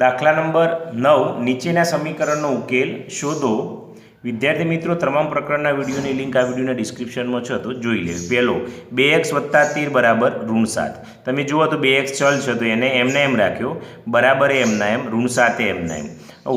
દાખલા નંબર નવ, નીચેના સમીકરણનો ઉકેલ શોધો. વિદ્યાર્થી મિત્રો, તમામ પ્રકરણના વિડીયોની લિંક આ વિડીયોના ડિસ્ક્રિપ્શનમાં છે, તો જોઈ લેવી પહેલો, બે એક્સ વત્તા તેર બરાબર ઋણ સાત. તમે જુઓ તો બે એક્સ ચલ છે, તો એને એમને એમ રાખ્યો. બરાબર એમના એમ, ઋણ સાતે એમના એમ.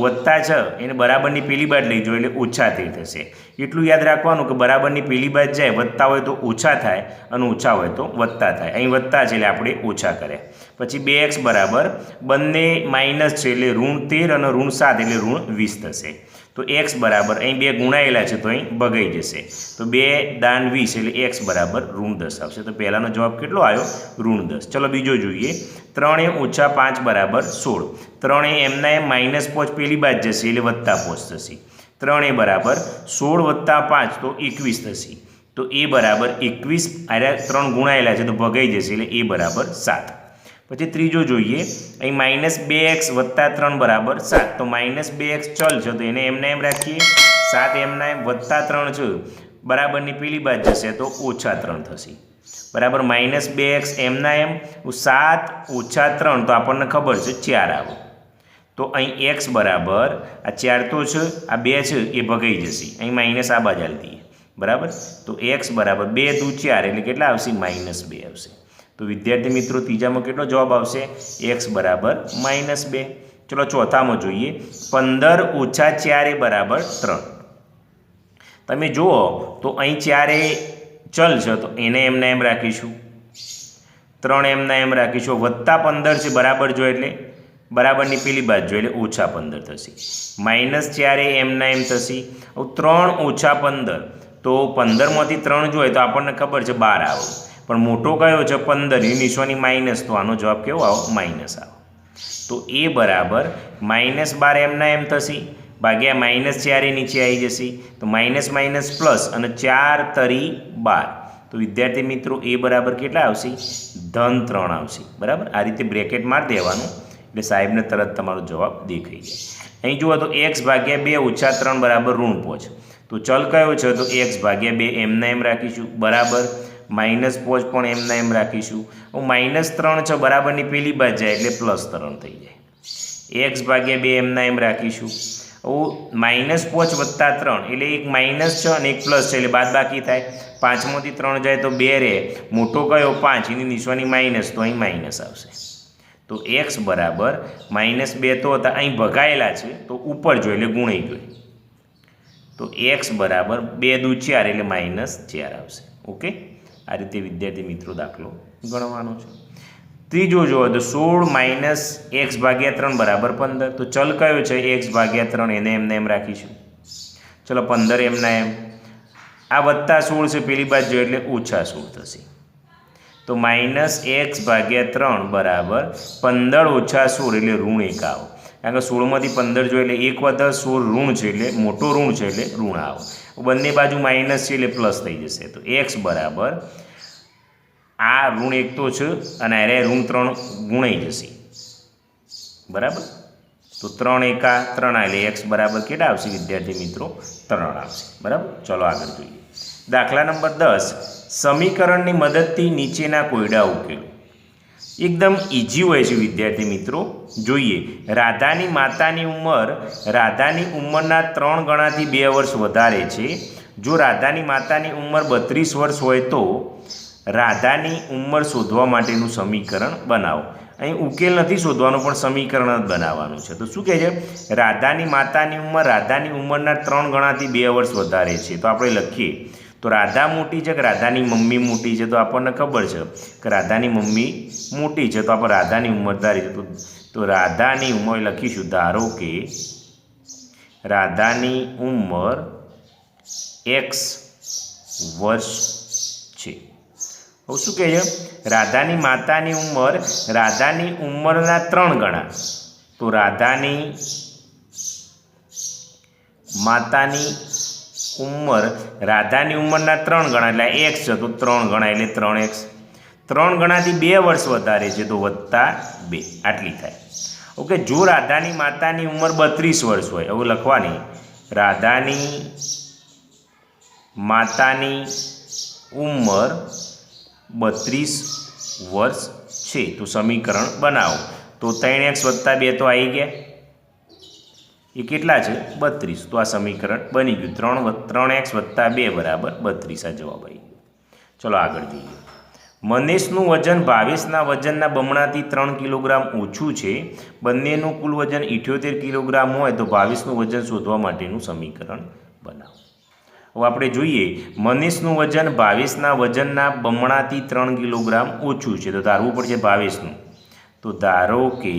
વત્તા છે, એને બરાબરની પેલી બાદ લઈ જાઓ, એટલે ઓછા થઈ થશે. એટલું યાદ રાખવાનું કે બરાબરની પેલી બાદ જાય, વત્તા હોય તો ઓછા થાય અને ઓછા હોય તો વત્તા થાય. અહીં વત્તા છે, એટલે આપણે ઓછા કર્યા. પછી બે એક્સ બરાબર બંને માઇનસ છે એટલે ઋણ તેર અને ઋણ સાત એટલે ઋણ વીસ થશે. તો એક્સ બરાબર અહીં બે ગુણાયેલા છે તો અહીં ભગાઈ જશે. તો બે દાન વીસ એટલે એક્સ બરાબર ઋણ દસ આવશે તો પહેલાંનો જવાબ કેટલો આવ્યો? ઋણ દસ. ચલો બીજો જોઈએ. ત્રણે ઓછા પાંચ બરાબર સોળ. ત્રણે એમના એમ માઇનસ પોચ પહેલી બાદ જશે એટલે વત્તા પોચ થશે. ત્રણે બરાબર સોળ વત્તા પાંચ તો એકવીસ થશે. તો એ બરાબર એકવીસ. આર્યા ત્રણ ગુણાયેલા છે તો ભગાઈ જશે એટલે એ બરાબર સાત. પછી ત્રીજો જોઈએ. અહીં માઇનસ બે એક્સ વત્તા ત્રણ બરાબર સાત. તો માઇનસ બે એક્સ ચલ છે, તો એને એમને એમ રાખીએ. સાત એમના એમ વત્તા ત્રણ છે, બરાબરની પેલી બાદ જશે તો ઓછા ત્રણ થશે. બરાબર માઇનસ બે એક્સ એમના એમ સાત ઓછા ત્રણ. તો આપણને ખબર છે ચાર આવે. તો અહીં એક્સ બરાબર, આ ચાર તો છે, આ બે છે, એ ભગાઈ જશે. અહીં માઇનસ આ બાજુ હાલ બરાબર? તો એક્સ બરાબર બે દુ ચાર, એટલે કેટલા આવશે? માઇનસ બે આવશે. તો વિદ્યાર્થી મિત્રો, ત્રીજામાં કેટલો જવાબ આવશે? એક્સ બરાબર માઇનસ બે. ચલો ચોથામાં જોઈએ. પંદર ઓછા ચારે બરાબર ત્રણ. તમે જુઓ, તો અહીં ચારે ચલ છે, તો એને એમને એમ રાખીશું. ત્રણ એમના એમ રાખીશું. વત્તા પંદર છે, બરાબર જો એટલે? બરાબરની પેલી બાજુ એટલે ઓછા પંદર થશે. માઇનસ ચારે એમના એમ થશે. ત્રણ ઓછા પંદર. તો પંદરમાંથી ત્રણ જોઈએ તો આપણને ખબર છે બાર આવે. પણ મોટો કયો છે? પંદર. એ માઇનસ તો આનો જવાબ કેવો આવો? માઇનસ આવો. તો એ બરાબર માઇનસ બાર એમના એમ થશે. ભાગ્યા માઇનસ ચારે નીચે આવી જશે. તો માઇનસ માઇનસ પ્લસ અને ચાર તરી બાર. તો વિદ્યાર્થી મિત્રો, એ બરાબર કેટલા આવશે? ધન ત્રણ આવશે. બરાબર? આ રીતે બ્રેકેટ મારી દેવાનું. એટલે સાહેબને તરત તમારો જવાબ દેખાઈ જાય. અહીં જુઓ તો એક્સ ભાગ્યા બે ઓછા ત્રણ બરાબર ઋણ પોચ તો ચલ કયો છે? તો એક્સ ભાગ્યા બે એમના એમ રાખીશું. બરાબર? માઇનસ પોચ પણ એમના એમ રાખીશું. હું માઇનસ ત્રણ છે બરાબરની પેલી બાજ જાય એટલે પ્લસ ત્રણ થઈ જાય. એક્સ ભાગ્યા બે એમના એમ રાખીશું. હું માઇનસ પોચ વત્તા ત્રણ એટલે એક માઇનસ છે અને એક પ્લસ છે એટલે બાદ બાકી થાય. પાંચમાંથી ત્રણ જાય તો બે રહે. મોટો કયો? પાંચ. એની નિશાની માઇનસ તો અહીં માઇનસ આવશે. તો એક્સ બરાબર માઇનસ બે તો હતા. અહીં ભગાયેલા છે. તો ઉપર જોઈએ એટલે ગુણાઈ જોઈએ તો એક્સ બરાબર બે દુ ચાર એટલે માઇનસ ચાર આવશે. ઓકે? આ રીતે વિદ્યાર્થી મિત્રો દાખલો ગણવાનો છે. ત્રીજો જુઓ, તો સોળ માઇનસ એક્સ ભાગ્યા ત્રણ બરાબર પંદર. તો ચલ કયો છે? એક્સ ભાગ્યા ત્રણ, એને એમને એમ રાખીશું. ચલો પંદર એમના એમ. આ વત્તા સોળ છે, પેલી બાજુ એટલે ઓછા સોળ થશે. તો માઇનસ એક્સ ભાગ્યા ત્રણ બરાબર પંદર ઓછા સોળ, એટલે ઋણ એક આવો. કારણ કે સોળમાંથી પંદર જો એટલે એક વધારે સોળ ઋણ છે એટલે મોટો ઋણ છે એટલે ઋણ આવો બંને બાજુ માઇનસ છે એટલે પ્લસ થઈ જશે. તો એક્સ બરાબર આ ઋણ એક તો છે અને અરે ઋણ ત્રણ ગુણાઈ જશે. બરાબર? તો ત્રણ એકા ત્રણ એટલે એક્સ બરાબર કેટલા આવશે? વિદ્યાર્થી મિત્રો, ત્રણ આવશે. બરાબર? ચલો આગળ જોઈએ. દાખલા નંબર દસ. સમીકરણની મદદથી નીચેના કોયડા ઉકેલો. એકદમ ઇઝી હોય છે વિદ્યાર્થી મિત્રો. જોઈએ, રાધાની માતાની ઉંમર, રાધાની ઉંમરના ત્રણ ગણાથી બે વર્ષ વધારે છે. જો રાધાની માતાની ઉંમર બત્રીસ વર્ષ હોય તો રાધાની ઉંમર શોધવા માટેનું સમીકરણ બનાવો. અહીં ઉકેલ નથી શોધવાનો, પણ સમીકરણ જ બનાવવાનું છે. તો શું કહે છે? રાધાની માતાની ઉંમર, રાધાની ઉંમરના ત્રણ ગણાથી બે વર્ષ વધારે છે. તો આપણે લખીએ. તો રાધા મોટી છે કે રાધાની મમ્મી મોટી છે તો આપણને ખબર છે કે રાધાની મમ્મી મોટી છે તો આપણે રાધાની ઉંમર ધારી તો તો રાધાની ઉંમર લખીશું ધારો કે રાધાની ઉંમર એક્સ વર્ષ છે. હવે શું કહે છે? રાધાની માતાની ઉંમર રાધાની ઉંમરના ત્રણ ગણા. તો રાધાની માતાની ઉંમર રાધાની ઉંમરના ત્રણ ગણા, એટલે એક્સ છે, તો ત્રણ ગણા, એટલે ત્રણ એક્સ ત્રણ ગણાથી બે વર્ષ વધારે છે, તો વત્તા બે, આટલી થાય. ઓકે, જો રાધાની માતાની ઉંમર બત્રીસ વર્ષ હોય, એવું લખવાની, રાધાની માતાની ઉંમર બત્રીસ વર્ષ છે, તો સમીકરણ બનાવો. તો ત્રણ એક્સ વત્તા બે તો આવી ગયા. એ કેટલા છે? બત્રીસ. તો આ સમીકરણ બની ગયું. ત્રણ ત્રણ એક્સ વત્તા બે બરાબર બત્રીસ આ જવાબ આવી ગયો. ચલો આગળ જઈએ. મનેશનું વજન ભાવેશના વજનના બમણાથી ત્રણ કિલોગ્રામ ઓછું છે. બંનેનું કુલ વજન ઇઠ્યોતેર કિલોગ્રામ હોય તો ભાવેશનું વજન શોધવા માટેનું સમીકરણ બનાવો. હવે આપણે જોઈએ, મનીષનું વજન ભાવેશના વજનના બમણાથી ત્રણ કિલોગ્રામ ઓછું છે. તો ધારવું પડશે ભાવેશનું તો ધારો કે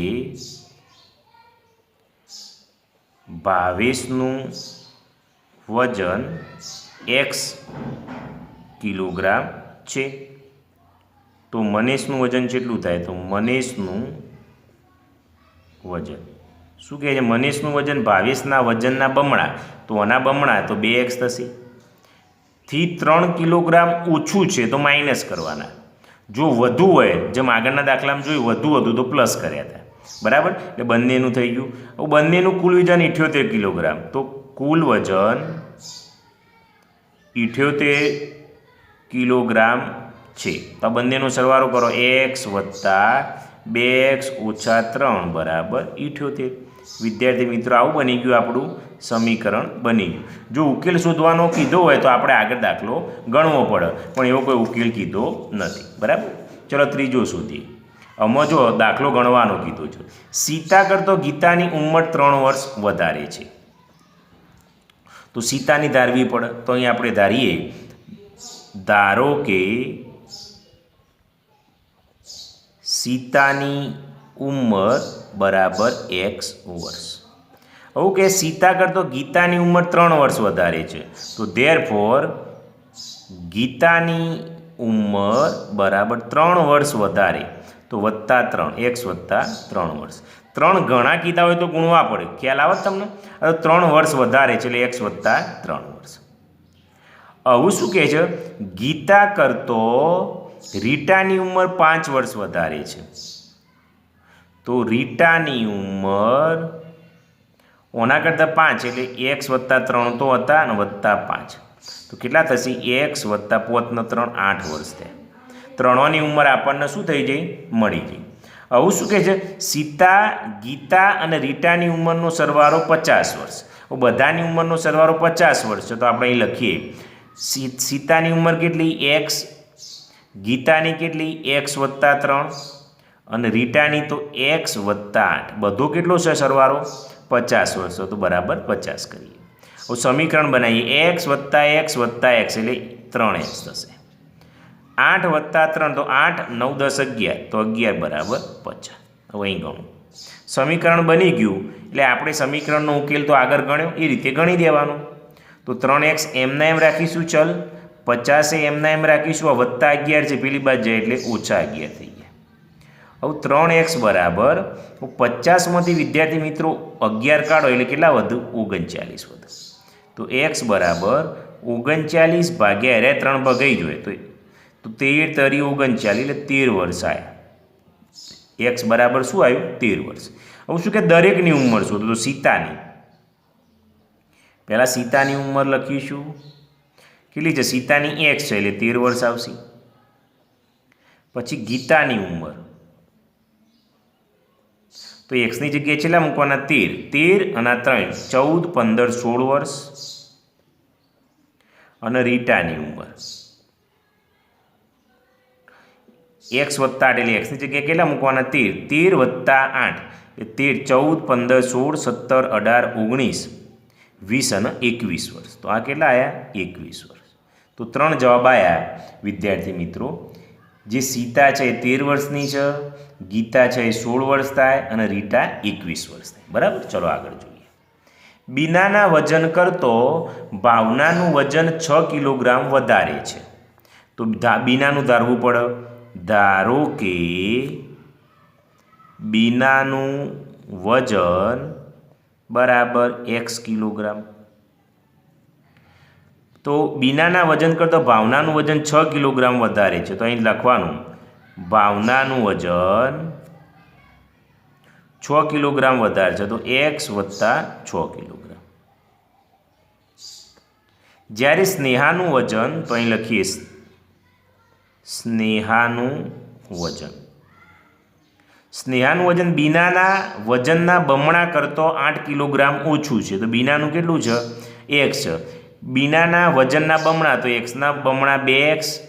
ભાવેશનું વજન એક્સ કિલોગ્રામ છે. તો મનીષનું વજન કેટલું થાય? તો મનીષનું વજન. શું કહે છે? મનીષનું વજન ભાવેશના વજનના બમણા. તો આના બમણા તો બે એક્સ થશે. થી ત્રણ કિલોગ્રામ ઓછું છે તો માઇનસ કરવાના. જો વધુ હોય, જેમ આગળના દાખલામાં જોયું, વધુ હતું તો પ્લસ કર્યા હતા. બરાબર? એટલે બંનેનું થઈ ગયું. બંનેનું કુલ વજન ઇઠ્યોતેર કિલોગ્રામ. તો કુલ વજન ઇઠ્યોતેર કિલોગ્રામ છે. તો આ બંનેનો સરવાળો કરો. એક્સ વત્તા બે એક્સ ઓછા ત્રણ બરાબર ઇઠ્યોતેર. વિદ્યાર્થી મિત્રો, આવું બની ગયું આપણું સમીકરણ બની ગયું. જો ઉકેલ શોધવાનો કીધો હોય તો આપણે આગળ દાખલો ગણવો પડે. પણ એવો કોઈ ઉકેલ કીધો નથી. બરાબર? ચલો ત્રીજો શોધીએ. આમાં જો દાખલો ગણવાનો કીધો છે. સીતા કરતો ગીતાની ઉંમર ત્રણ વર્ષ વધારે છે. તો સીતાની ધારવી પડે, તો અહીં આપણે ધારીએ, ધારો કે સીતાની ઉંમર બરાબર એક્સ વર્ષ. એવું કે સીતા કરતો ગીતાની ઉંમર ત્રણ વર્ષ વધારે છે. તો ધેર ફોર ગીતાની ઉંમર બરાબર ત્રણ વર્ષ વધારે. તો વત્તા ત્રણ, એક્સ વત્તા ત્રણ વર્ષ. ત્રણ ઘણા કીધા હોય તો ગુણવા પડે. ખ્યાલ આવે તમને? ત્રણ વર્ષ વધારે છે એટલે એક્સ વત્તા ત્રણ વર્ષ. આવું શું કહે છે? ગીતા કરતો રીટાની ઉંમર પાંચ વર્ષ વધારે છે. તો રીટાની ઉંમર ઓના કરતાં પાંચ એટલે એક્સ વત્તા ત્રણ તો હતા અને વત્તા પાંચ. તો કેટલા થશે? એક્સ વત્તા પોતનો ત્રણ આઠ વર્ષ થયા. ત્રણોની ઉંમર આપણને શું થઈ જાય મળી ગઈ. આવું શું કહે છે? સીતા, ગીતા અને રીટાની ઉંમરનો સરવાળો પચાસ વર્ષ. બધાની ઉંમરનો સરવાળો પચાસ વર્ષ છે. તો આપણે અહીં લખીએ. સીતાની ઉંમર કેટલી? એક્સ. ગીતાની કેટલી? એક્સ વત્તા ત્રણ. અને રીટાની તો એક્સ વત્તા આઠ. બધો કેટલો છે સરવાળો? પચાસ વર્ષ. તો બરાબર પચાસ કરીએ. સમીકરણ બનાવીએ. એક્સ વત્તા એક્સ વત્તા એક્સ એટલે ત્રણ એક્સ થશે. આઠ વત્તા ત્રણ તો આઠ, નવ, દસ, અગિયાર. તો અગિયાર બરાબર પચાસ. હવે અહીં ગણું. સમીકરણ બની ગયું. એટલે આપણે સમીકરણનો ઉકેલ તો આગળ ગણ્યો. એ રીતે ગણી દેવાનો. તો ત્રણ એક્સ એમના એમ રાખીશું, ચલ. પચાસે એમના એમ રાખીશું. આ વત્તા અગિયાર છે, પેલી બાજુ જાય એટલે ઓછા અગિયાર થઈ ગયા. હવે ત્રણ એક્સ બરાબર. પચાસમાંથી વિદ્યાર્થી મિત્રો અગિયાર કાઢો એટલે કેટલા વધુ? ઓગણચાલીસ વધુ. તો એક્સ બરાબર ઓગણચાલીસ ભાગ્યા અરે ત્રણ ભગાઈ જોઈએ તો તો તેર તરી ઓગણચાલીસ એટલે તેર વર્ષ આવ્યા એક્સ બરાબર શું આવ્યું? તેર વર્ષ. હવે શું કે દરેકની ઉંમર શું? તો સીતાની. પહેલાં સીતાની ઉંમર લખીશું. કેટલી છે? સીતાની એક્સ છે એટલે તેર વર્ષ આવશે. પછી ગીતાની ઉંમર. તો એક્સની જગ્યાએ છેલ્લા મૂકવાના તેર. તેર અને ત્રણ. ચૌદ, પંદર, સોળ વર્ષ. અને રીટાની ઉંમર. એક્સ વત્તા આઠ એટલે એક્સની જગ્યાએ કેટલા મૂકવાના? તેર. તેર વત્તા આઠ. એ તેર ચૌદ, પંદર, સોળ, સત્તર, અઢાર, ઓગણીસ, વીસ અને એકવીસ વર્ષ. તો આ કેટલા આવ્યા એકવીસ વર્ષ. તો ત્રણ જવાબ આવ્યા વિદ્યાર્થી મિત્રો. જે સીતા છે એ તેર વર્ષની છે, ગીતા છે એ સોળ વર્ષ થાય અને રીટા એકવીસ વર્ષ થાય. બરાબર? ચલો આગળ જોઈએ. બીનાના વજન કરતો ભાવનાનું વજન છ કિલોગ્રામ વધારે છે. તો બીનાનું ધારવું પડે. ધારો કે બીનાનું વજન બરાબર એક્સ કિલોગ્રામ. તો બીનાના વજન કરતાં ભાવનાનું વજન છ કિલોગ્રામ વધારે છે. તો અહીં લખવાનું, ભાવનાનું વજન છ કિલોગ્રામ વધારે છે. તો એક્સ વત્તા છ કિલોગ્રામ. જ્યારે સ્નેહાનું વજન, તો અહીં લખીએ સ્નેહાનું વજન. સ્નેહાનું વજન બીનાના વજનના બમણા કરતો આઠ કિલોગ્રામ ઓછું છે. તો બીનાનું કેટલું છે? એક્સ બીનાના વજનના બમણા, તો એક્સના બમણા બે એક્સ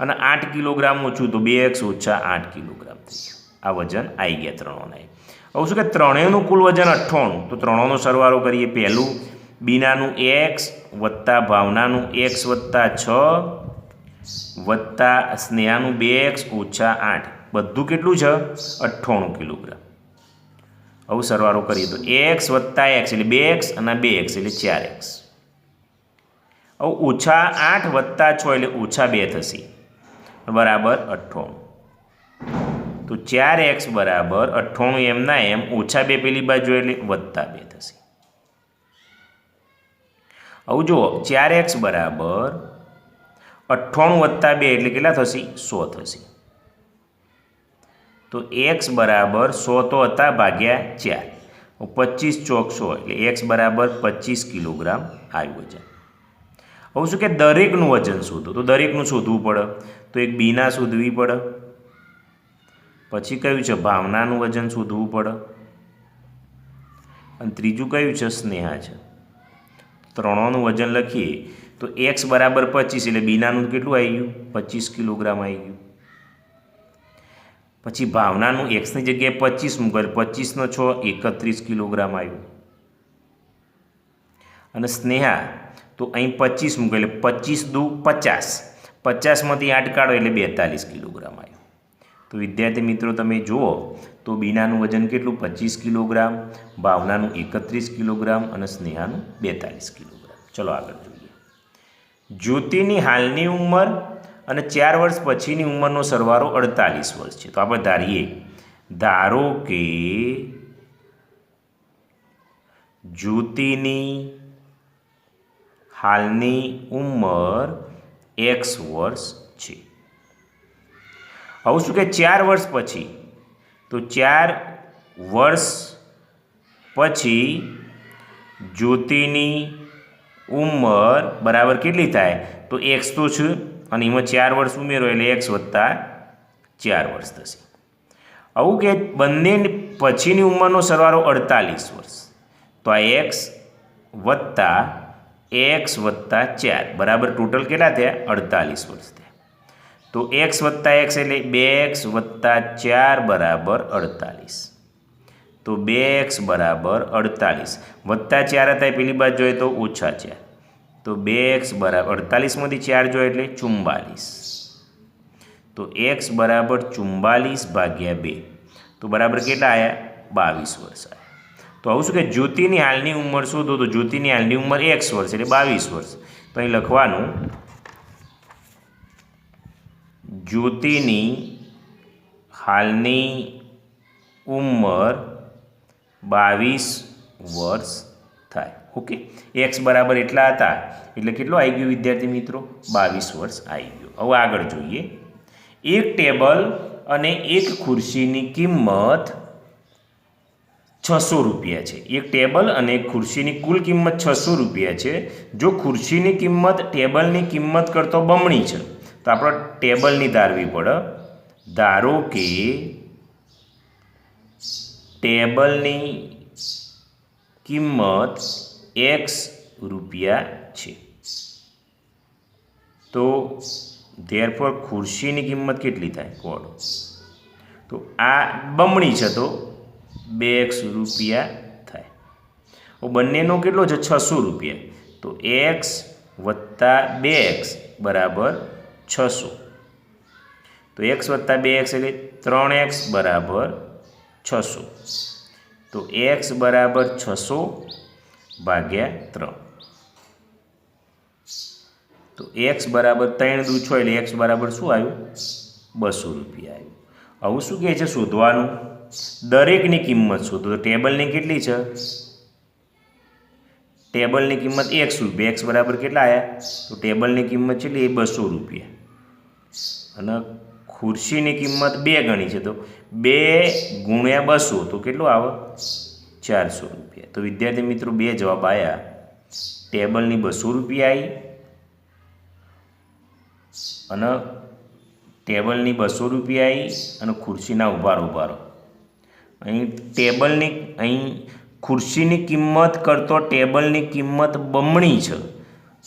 અને આઠ કિલોગ્રામ ઓછું, તો બે એક્સ ઓછા આઠ કિલોગ્રામ થઈ ગયું. આ વજન આવી ગયા ત્રણોના હવે શું કે ત્રણેયનું કુલ વજન અઠ્ઠાણું? તો ત્રણોનો સરવાળો કરીએ પહેલું. બીનાનું એક્સ વત્તા ભાવનાનું એક્સ વત્તા છ વત્તા સ્નેહાનું બે એક્સ ઓછા આઠ. બધું કેટલું છે? અઠ્ઠાણું કિલોગ્રામ. આવું સરવાળો કરીએ તો એક્સ વત્તા એક્સ એટલે બે એક્સ અને બે એક્સ એટલે ચાર એક્સ. હવે ઓછા આઠ વત્તા છ એટલે ઓછા બે થશે. બરાબર અઠ્ઠાણું. તો ચાર એક્સ બરાબર અઠ્ઠાણું એમના એમ ઓછા બે પેલી બાજુ એટલે વત્તા બે થશે. આવું જુઓ, ચાર એક્સ બરાબર અઠ્ઠાણું વત્તા બે એટલે કેટલા થશે? સો થશે. તો એક્સ બરાબર સો તો હતા ભાગ્યા ચાર. પચીસ ચોક સો એટલે એક્સ બરાબર પચીસ કિલોગ્રામ આવ્યું વજન. હવે શું કે દરેકનું વજન શોધો? તો દરેકનું શોધવું પડે. તો એક બીના શોધવી પડે. પછી કયું છે? ભાવનાનું વજન શોધવું પડે. અને ત્રીજું કયું છે? સ્નેહા છે. ત્રણોનું વજન લખીએ. તો એક્સ બરાબર પચીસ એટલે બીનાનું કેટલું આવી ગયું? પચીસ કિલોગ્રામ આવી ગયું. પછી ભાવનાનું એક્સની જગ્યાએ પચીસ મૂકો પચીસનો છ, એકત્રીસ કિલોગ્રામ આવ્યું. અને સ્નેહા, તો અહીં પચીસ મૂકે એટલે પચીસ દુ પચાસ. પચાસમાંથી આઠ કાઢો એટલે બેતાલીસ કિલોગ્રામ આવ્યું. તો વિદ્યાર્થી મિત્રો, તમે જુઓ, તો બીનાનું વજન કેટલું? પચીસ કિલોગ્રામ, ભાવનાનું એકત્રીસ કિલોગ્રામ અને સ્નેહાનું બેતાલીસ કિલોગ્રામ. ચલો આગળ જોઈએ. જ્યોતિની હાલની ઉંમર અને ચાર વર્ષ પછીની ઉંમરનો સરવાળો અડતાલીસ વર્ષ છે. તો આપણે ધારીએ, ધારો કે જ્યોતિની હાલની ઉંમર એક્સ વર્ષ છે. હવે શું કે ચાર વર્ષ પછી? તો ચાર વર્ષ પછી જ્યોતિની ઉંમર બરાબર કેટલી થાય? તો એક્સ તો છે, અને એમાં ચાર વર્ષ ઉમેરો એટલે એક્સ વત્તા ચાર વર્ષ થશે. આવું કે બંને પછીની ઉંમરનો સરવાળો અડતાલીસ વર્ષ. તો આ એક્સ વત્તા એક્સ વત્તા ચાર, બરાબર ટોટલ કેટલા થયા? અડતાલીસ વર્ષ થયા. તો એક્સ વત્તા એક્સ એટલે બે એક્સ વત્તા ચાર બરાબર અડતાલીસ. તો બે એક્સ બરાબર અડતાલીસ. વત્તા ચાર હતા પેલી બાજુ જોઈએ તો ઓછા ચાર તો બે એક્સ બરાબર, અડતાલીસમાંથી ચાર જોઈએ એટલે ચુમ્બાલીસ તો એક્સ બરાબર ચુમ્બાલીસ ભાગ્યા બે. તો બરાબર કેટલા આવ્યા બાવીસ વર્ષ તો આવું શું કે જ્યોતિની હાલની ઉંમર શોધો તો જ્યોતિની હાલની ઉંમર એક્સ વર્ષ એટલે બાવીસ વર્ષ. તો અહીં લખવાનું, જ્યોતિની હાલની ઉંમર બાવીસ વર્ષ થાય. ઓકે? એક્સ બરાબર એટલા હતા. એટલે કેટલો આવી ગયો વિદ્યાર્થી મિત્રો? બાવીસ વર્ષ આવી ગયો. હવે આગળ જોઈએ. એક ટેબલ અને એક ખુરશીની કિંમત છસો રૂપિયા છે. એક ટેબલ અને એક ખુરશીની કુલ કિંમત છસો રૂપિયા છે. જો ખુરશીની કિંમત ટેબલની કિંમત કરતો બમણી છે, તો આપણે ટેબલની ધારવી પડે. ધારો કે ટેબલની કિંમત એક્સ રૂપિયા છે. તો ધેરફોર ખુરશીની કિંમત કેટલી થાય? કોડ તો આ બમણી છે તો બે એક્સ રૂપિયા થાય. ઓ બંનેનો કેટલો છે? છસો રૂપિયા. તો એક્સ વત્તા બે એક્સ બરાબર છસો. તો એક્સ વત્તા બે એક્સ એટલે ત્રણ એક્સ બરાબર છસો. તો એક્સ બરાબર છસો ભાગ્યા ત્રણ. તો એક્સ બરાબર ત્રણ દૂ છો એટલે એક્સ બરાબર શું આવ્યું? બસો રૂપિયા આવ્યું. આવું શું કહે છે શોધવાનું? દરેકની કિંમત શોધો. તો ટેબલની કેટલી છે? ટેબલની કિંમત એકસો રૂપિયા એક્સ બરાબર કેટલા આવ્યા તો ટેબલની કિંમત છે એ બસો રૂપિયા. અને ખુરશીની કિંમત બે ગણી છે. તો બે ગુણ્યા બસો, તો કેટલું આવે? ચારસો રૂપિયા. તો વિદ્યાર્થી મિત્રો બે જવાબ આવ્યા ટેબલની બસો રૂપિયા આવી અને ટેબલની બસો રૂપિયા આવી અને ખુરશીના ઉભારો ઉભારો. અહીં ટેબલની, અહીં ખુરશીની કિંમત કરતો ટેબલની કિંમત બમણી છે.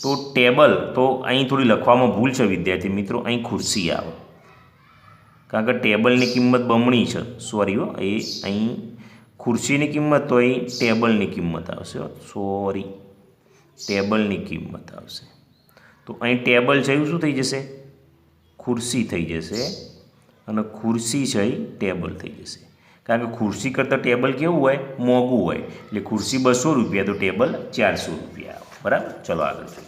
તો ટેબલ, તો અહીં થોડી લખવામાં ભૂલ છે વિદ્યાર્થી મિત્રો, અહીં ખુરશી આવે. કારણ કે ટેબલની કિંમત બમણી છે. સોરી હો, એ અહીં ખુરશીની કિંમત તો અહીં ટેબલની કિંમત આવશે. સોરી ટેબલની કિંમત આવશે. તો અહીં ટેબલ છે એવું શું થઈ જશે? ખુરશી થઈ જશે અને ખુરશી છે એ ટેબલ થઈ જશે. કારણ કે ખુરશી કરતાં ટેબલ કેવું હોય? મોંઘું હોય. એટલે ખુરશી બસો રૂપિયા, તો ટેબલ ચારસો રૂપિયા બરાબર? ચલો આગળ જોઈએ.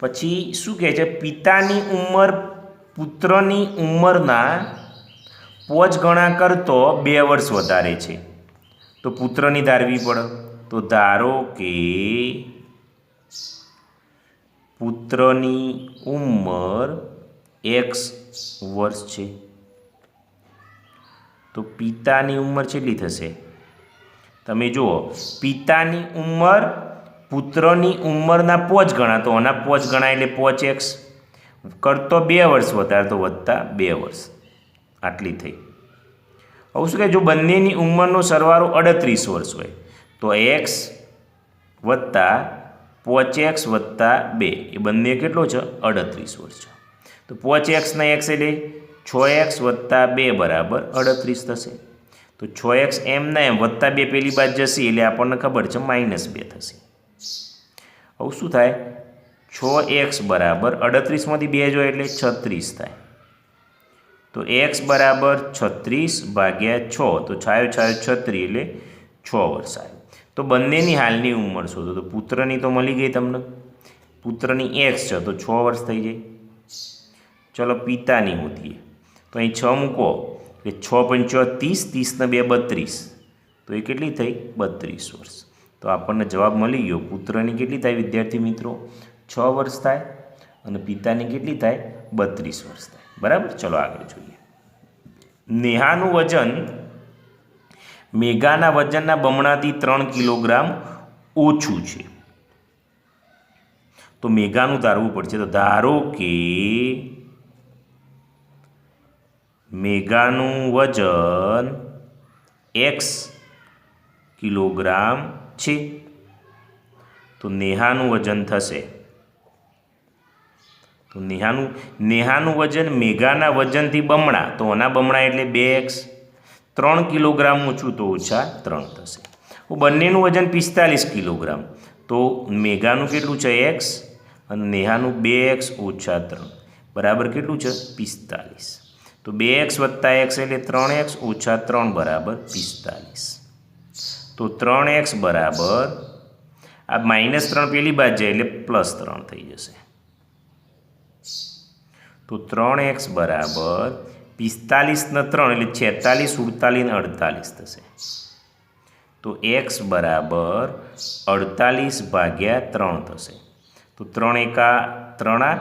પછી શું કહે છે? પિતાની ઉંમર, પુત્રની ઉંમરના પોચ ગણા કરતો બે વર્ષ વધારે છે. તો પુત્રની ધારવી પડે તો ધારો કે પુત્રની ઉંમર એક્સ વર્ષ છે. તો પિતાની ઉંમર કેટલી થશે? તમે જુઓ, પિતાની ઉંમર પુત્રની ઉંમરના પોચ ગણા, તો આના પોચ ગણા એટલે પોચ એક્સ. કરતો બે વર્ષ વધારે, તો વધતા બે વર્ષ. આટલી થઈ. હવે શું કહે જો બંનેની ઉંમરનો સરવાળો અડત્રીસ વર્ષ હોય, તો એક્સ વત્તા પોચ એક્સ વત્તા બે, એ બંને કેટલો છે? અડત્રીસ વર્ષ છે. તો પોચ એક્સના એક્સ એટલે છ એક્સ વત્તા બે બરાબર અડત્રીસ થશે. તો છ એક્સ એમના એમ વત્તા બે પેલી બાદ જશે, એટલે આપણને ખબર છે માઇનસ બે થશે. હવે શું થાય? છ એક્સ બરાબર અડત્રીસમાંથી બે જો એટલે છત્રીસ થાય. તો એક્સ બરાબર છત્રીસ ભાગ્યા છ, તો છાયો છાયો છત્રીસ એટલે છ વર્ષ આવ્યું તો બંનેની હાલની ઉંમર શોધો તો પુત્રની તો મળી ગઈ તમને. પુત્રની એક્સ છે, તો છ વર્ષ થઈ જાય. ચલો પિતાની હોતી તો અહીં છ મૂકો, એટલે છ પંચો ત્રીસ ત્રીસને બે બત્રીસ. તો એ કેટલી થઈ? બત્રીસ વર્ષ. તો આપણને જવાબ મળી ગયો, પુત્રની કેટલી થાય વિદ્યાર્થી મિત્રો? છ વર્ષ થાય અને પિતાની કેટલી થાય? બત્રીસ વર્ષ થાય. બરાબર? ચલો આગળ જોઈએ. નેહાનું વજન મેઘાના વજનના બમણાથી ત્રણ કિલોગ્રામ ઓછું છે. તો મેઘાનું ધારવું પડશે. તો ધારો કે મેઘાનું વજન એક્સ કિલોગ્રામ છે. તો નેહાનું વજન થશે તો નેહાનું નેહાનું વજન મેઘાના વજનથી બમણા, તો આના બમણા એટલે બે એક્સ. ત્રણ કિલોગ્રામ ઓછું તો ઓછા ત્રણ થશે. બંનેનું વજન પિસ્તાલીસ કિલોગ્રામ. તો મેઘાનું કેટલું છે? એક્સ. અને નેહાનું બે એક્સ ઓછા ત્રણ. બરાબર કેટલું છે? પિસ્તાલીસ. તો બે એક્સ વત્તા એક્સ એટલે ત્રણ એક્સ ઓછા ત્રણ બરાબર પિસ્તાલીસ. તો ત્રણ એક્સ બરાબર, આ માઇનસ ત્રણ પેલી બાજુ એટલે પ્લસ ત્રણ થઈ જશે. તો ત્રણ એક્સ બરાબર પિસ્તાલીસને ત્રણ એટલે છેતાલીસ ઉડતાલીસ ને અડતાલીસ થશે. તો એક્સ બરાબર અડતાલીસ ભાગ્યા ત્રણ થશે. તો ત્રણ એકા ત્રણા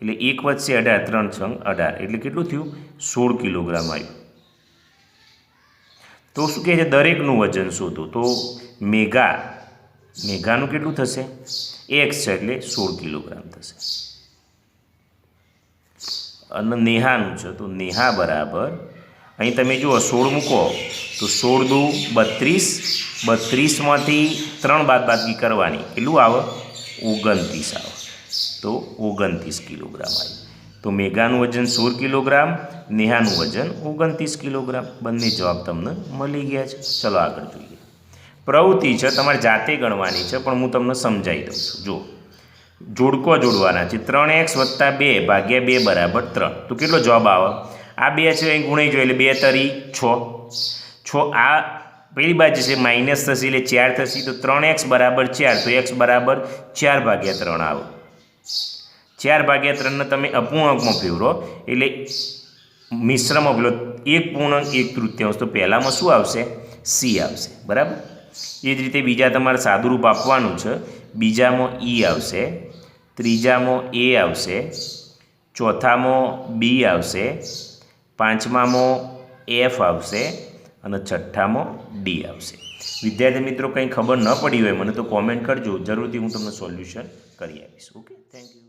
એટલે એક વચ્ચે અઢાર, ત્રણ છંગ અઢાર. એટલે કેટલું થયું? સોળ કિલોગ્રામ આવ્યું. તો શું કહે છે? દરેકનું વજન શોધો. તો મેઘા મેઘાનું કેટલું થશે? એક્સ છે એટલે સોળ કિલોગ્રામ થશે. અને નેહાનું છે, તો નેહા બરાબર. અહીં તમે જુઓ, સોળ મૂકો, તો સોળ દુ બત્રીસ, બત્રીસમાંથી ત્રણ બાદ કરવાની. કેટલું આવે? ઓગણત્રીસ આવે. તો ઓગણત્રીસ કિલોગ્રામ આવે. તો મેઘાનું વજન સોળ કિલોગ્રામ, નેહાનું વજન ઓગણત્રીસ કિલોગ્રામ. બંને જવાબ તમને મળી ગયા છે. ચલો આગળ જોઈએ. પ્રવૃત્તિ છે, તમારે જાતે ગણવાની છે, પણ હું તમને સમજાવી દઉં છું. જો જોડકો જોડવાના. છે ત્રણ એક્સ વત્તા બે ભાગ્યા બે બરાબર ત્રણ. તો કેટલો જવાબ આવે? આ બે છે, અહીં ગુણાઈ જોઈએ એટલે બે તરી છ. છ, આ પેલી બાજુ છે માઇનસ થશે એટલે ચાર થશે. તો ત્રણ એક્સ બરાબર ચાર. તો એક્સ બરાબર ચાર ભાગ્યા ત્રણ આવે. ચાર ભાગ્યા ત્રણને તમે અપૂર્ણાંકમાં ફેરવો. એટલે મિશ્રમાં પેલો એક પૂર્ણાંક, એક તૃતીયાંશ. તો પહેલાંમાં શું આવશે? સી આવશે. બરાબર? એ જ રીતે બીજા તમારે સાદુરૂપ આપવાનું છે. બીજામાં ઈ આવશે. ત્રીજામાં એ આવશે, ચોથામાં બી આવશે, પાંચમામાં એફ આવશે અને છઠ્ઠામાં ડી આવશે. વિદ્યાર્થી મિત્રો, કંઈ ખબર ન પડી હોય, મને તો કોમેન્ટ કરજો. જરૂરથી હું તમને સોલ્યુશન કરી આપીશ. Okay thank you